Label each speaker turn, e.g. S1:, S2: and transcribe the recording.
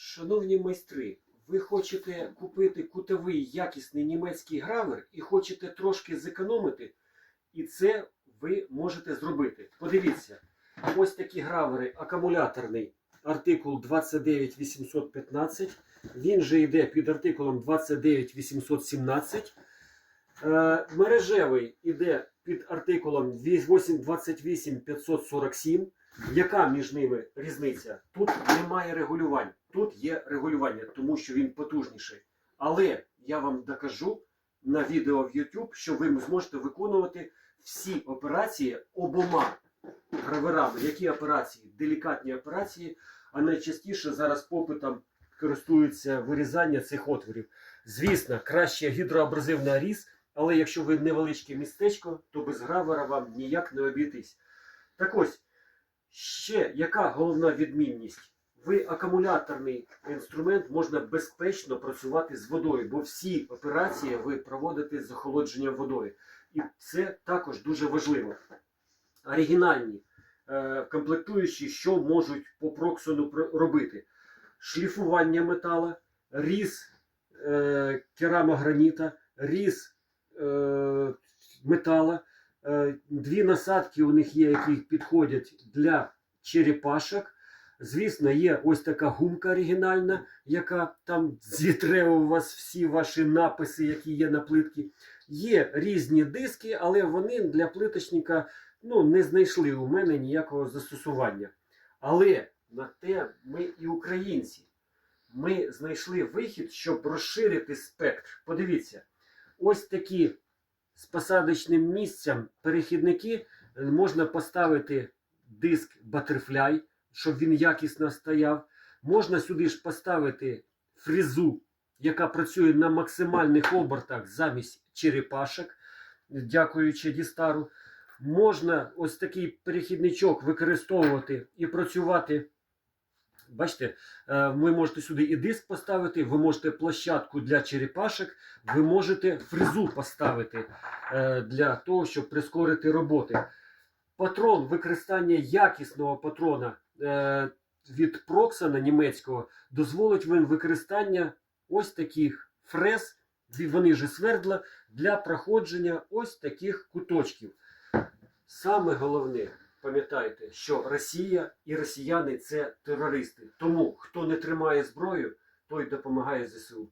S1: Шановні майстри, ви хочете купити кутовий якісний німецький гравер і хочете трошки зекономити, і це ви можете зробити. Подивіться, ось такі гравери, акумуляторний артикул 29815. Він же йде під артикулом 29817. Е, мережевий іде під артикулом 28547. Яка між ними різниця? Тут немає регулювань. Тут є регулювання, тому що він потужніший. Але я вам докажу на відео в YouTube, що ви зможете виконувати всі операції обома граверами. Які операції? Делікатні операції, а найчастіше зараз попитом користуються вирізання цих отворів. Звісно, краще гідроабразивний аріз, але якщо ви невеличке містечко, то без гравера вам ніяк не обійтись. Так ось, ще яка головна відмінність? Ви акумуляторний інструмент можна безпечно працювати з водою, бо всі операції ви проводите з охолодженням водою. І це також дуже важливо. Оригінальні е, комплектуючі, що можуть по проксону робити: шліфування метала, різ е, керамограніта, різ метала. Е, Дві насадки у них є, які підходять для черепашок. Звісно, є ось така гумка оригінальна, яка там зітре у вас всі ваші написи, які є на плитці. Є різні диски, але вони для плиточника ну, не знайшли у мене ніякого застосування. Але на те ми і українці. Ми знайшли вихід, щоб розширити спектр. Подивіться, ось такі з посадочним місцем перехідники е, можна поставити диск Butterfly, щоб він якісно стояв. Можна сюди ж поставити фрезу, яка працює на максимальних обертах замість черепашок, дякуючи Дістару. Можна ось такий перехідничок використовувати і працювати. Бачите, е, ви можете сюди і диск поставити, ви можете площадку для черепашок, ви можете фрезу поставити е, для того, щоб прискорити роботи. Патрон використання якісного патрона е, від Проксана німецького дозволить вам використання ось таких фрез, вони ж свердла, для проходження ось таких куточків. Саме головне, пам'ятайте, що Росія і росіяни це терористи. Тому хто не тримає зброю, той допомагає ЗСУ.